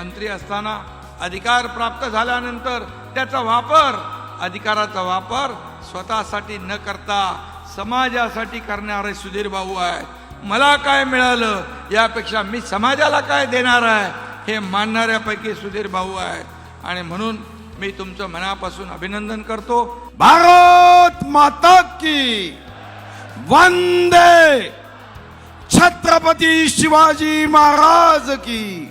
मंत्री असताना अधिकार प्राप्त झाल्यानंतर त्याचा वापर अधिकाराचा वापर स्वतःसाठी न करता समाजासाठी करणारे सुधीर भाऊ आहेत. मला काय मिळालं यापेक्षा मी समाजाला काय देणार आहे हे मानणाऱ्यापैकी सुधीर भाऊ आहेत. आणि म्हणून मी तुमचं मनापासून अभिनंदन करतो. भारत माता की वंदे! छत्रपती शिवाजी महाराज की!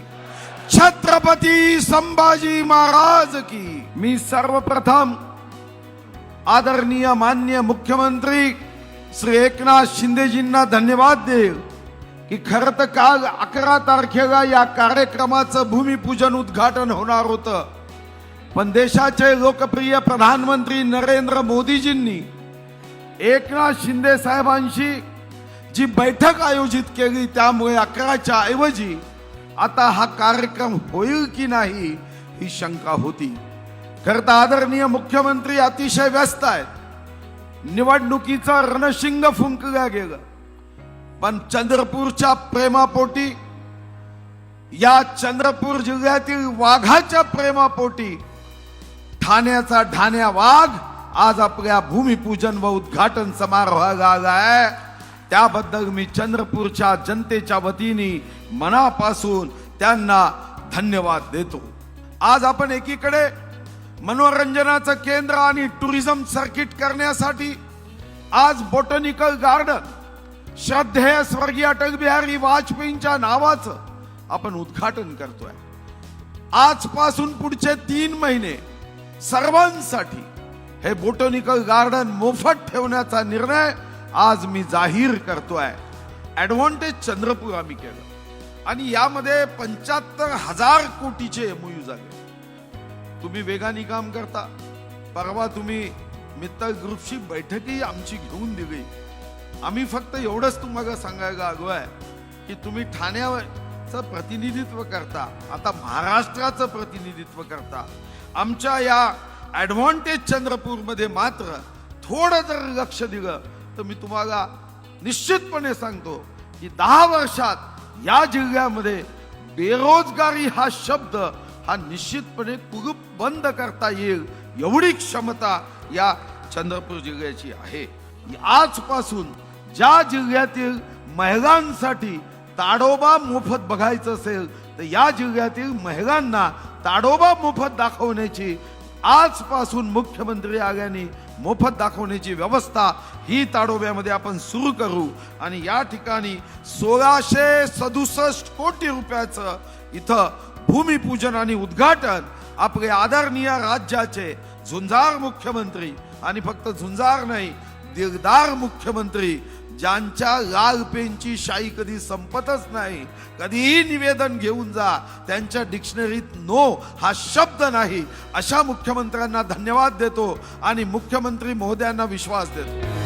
छत्रपती संभाजी महाराज की. मी सर्वप्रथम आदरणीय मान्य मुख्यमंत्री श्री एकनाथ शिंदेजींना धन्यवाद देईल की खरं तर काल अकरा तारखेला या कार्यक्रमाचं भूमिपूजन उद्घाटन होणार होतं. पण देशाचे लोकप्रिय प्रधानमंत्री नरेंद्र मोदीजींनी एकनाथ शिंदे साहेबांशी जी बैठक आयोजित केली त्यामुळे अकराच्या ऐवजी आता हा कार्यक्रम होईल की नाही ही शंका होती. खरं तर आदरणीय मुख्यमंत्री अतिशय व्यस्त आहेत. निवडणुकीचा रणशिंग फुंकला गेलं. पण चंद्रपूरच्या प्रेमापोटी या चंद्रपूर जिल्ह्यातील वाघाच्या प्रेमापोटी ठाण्याचा ठाण्या वाघ आज आपल्या भूमिपूजन व उद्घाटन समारोहाला आला आहे. त्याबद्दल मी चंद्रपूरच्या जनतेच्या वतीने मनापासून त्यांना धन्यवाद देतो. आज आपण एकीकडे मनोरंजनाचं केंद्र आणि टुरिझम सर्किट करण्यासाठी आज बोटॅनिकल गार्डन श्रद्धेय स्वर्गीय अटल बिहारी वाजपेयींच्या नावाचं आपण उद्घाटन करतोय. आजपासून पुढचे तीन महिने सर्वांसाठी हे बोटॅनिकल गार्डन मोफत ठेवण्याचा निर्णय आज मी जाहीर करतोय. ऍडव्हान्टेज चंद्रपूर आम्ही केलं. आणि यामध्ये पंच्याहत्तर हजार कोटीचे एमओयू झाले. तुम्ही वेगाने काम करता. परवा तुम्ही मित्तल ग्रुपची बैठकही आमची घेऊन दिली. आम्ही फक्त एवढंच तुम्हाला सांगायला आलो आहे की तुम्ही ठाण्याचं प्रतिनिधित्व करता. आता महाराष्ट्राचं प्रतिनिधित्व करता. आमच्या या ऍडव्हान्टेज चंद्रपूरमध्ये मात्र थोडं जर लक्ष दिलं तर मी तुम्हाला निश्चितपणे सांगतो की दहा वर्षात या जिल्ह्यामध्ये बेरोजगारी हा शब्द हा निश्चितपणे कुरूप बंद करता येईल एवढी क्षमता या चंद्रपूर जिल्ह्याची आहे. आजपासून ज्या जिल्ह्यातील महिलांसाठी ताडोबा मोफत बघायचं असेल तर या जिल्ह्यातील महिलांना ताडोबा मोफत दाखवण्याची आजपासून मुख्यमंत्री आल्याने मोफत दाखवण्याची व्यवस्था ही ताडोब्यामध्ये आपण सुरू करू. आणि या ठिकाणी सोळाशे सदुसष्ट कोटी रुपयाचं इथं भूमिपूजन आणि उद्घाटन आपले आदरणीय राज्याचे झुंजार मुख्यमंत्री आणि फक्त झुंजार नाही दिलदार मुख्यमंत्री ज्यांच्या लाल पेनची शाई कधी संपतच नाही कधीही निवेदन घेऊन जा त्यांच्या डिक्शनरीत नो हा शब्द नाही. अशा मुख्यमंत्र्यांना धन्यवाद देतो आणि मुख्यमंत्री महोदयांना विश्वास देतो.